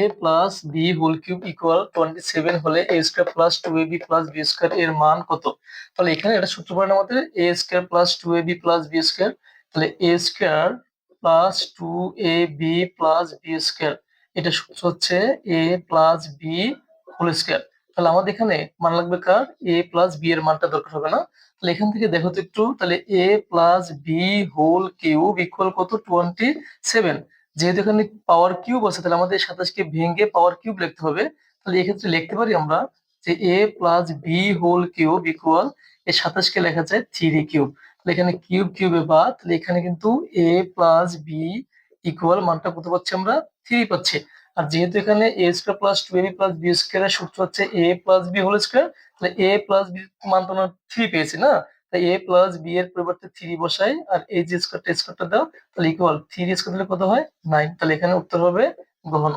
A plus B whole cube equal twenty seven হলে A square plus two A B plus B square এর মান কত? তাহলে এখানে এটা সূত্র পড়েন আমাদের A square plus two A B plus B square তাহলে A square plus two A B plus B square এটা সূত্র হচ্ছে A plus B whole square তাহলে আমাদের এখানে মান লাগবে কার? এ প্লাস বি এর মানটা দরকার হবে না। তাহলে এখান থেকে দেখো তো একটু, তাহলে A plus B whole cube equal কত? টোয়েন্টি সেভেন যেহেতু এখানে পাওয়ার কিউব আছে, তাহলে আমাদের সাতাশকে ভেঙে পাওয়ার কিউব লিখতে হবে। তাহলে এক্ষেত্রে লিখতে পারি আমরা যে A plus B whole cube equal এই সাতাশকে লেখা যায় থ্রি কিউব তাহলে এখানে কিউব কিউবে বা তাহলে এখানে কিন্তু এ প্লাস বি ইকুয়াল মানটা কত পাচ্ছি আমরা? থ্রি পাচ্ছি। আর যেহেতু এখানে A square plus two B plus B স্কোয়ারের সূত্র হচ্ছে A plus B whole square তাহলে এ প্লাস বি মান তো আমরা থ্রি পেয়েছি না? তাই এ প্লাস বি এর পরিবর্তে থ্রি বসাই আর এই যে স্কোয়ারটা স্কোয়ারটা দাও, তাহলে ইকুয়াল থ্রি স্কোয়ার দিলে কত হয়? নাইন তাহলে এখানে উত্তর হবে গ্রহণ